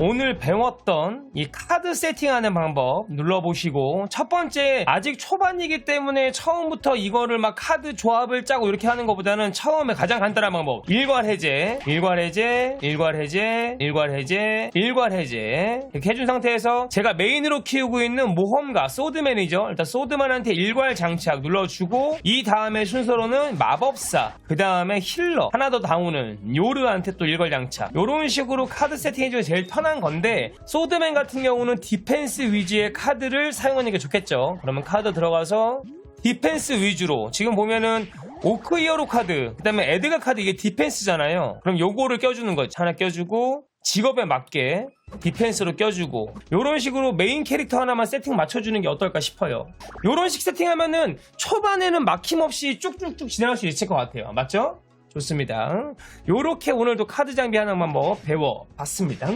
오늘 배웠던 이 카드 세팅하는 방법 눌러보시고 첫 번째 아직 초반이기 때문에 처음부터 이거를 막 카드 조합을 짜고 이렇게 하는 것보다는 처음에 가장 간단한 방법. 일괄 해제 일괄 해제 일괄 해제 일괄 해제 일괄 해제. 이렇게 해준 상태에서 제가 메인으로 키우고 있는 모험가 소드 매니저 일단 소드만한테 일괄 장착 눌러주고 이 다음에 순서로는 마법사 그 다음에 힐러 하나 더 다우는 요르한테 또 일괄 장착. 요런 식으로 카드 세팅해주면 제일 편한 건데 소드맨 같은 경우는 디펜스 위주의 카드를 사용하는 게 좋겠죠. 그러면 카드 들어가서 디펜스 위주로 지금 보면은 오크 이어로 카드 그 다음에 에드가 카드 이게 디펜스잖아요. 그럼 요거를 껴주는 거지 하나 껴주고 직업에 맞게 디펜스로 껴주고 요런 식으로 메인 캐릭터 하나만 세팅 맞춰주는 게 어떨까 싶어요. 요런 식 세팅하면은 초반에는 막힘없이 쭉쭉쭉 진행할 수 있을 것 같아요. 맞죠? 좋습니다. 요렇게 오늘도 카드 장비 하나만 뭐 배워봤습니다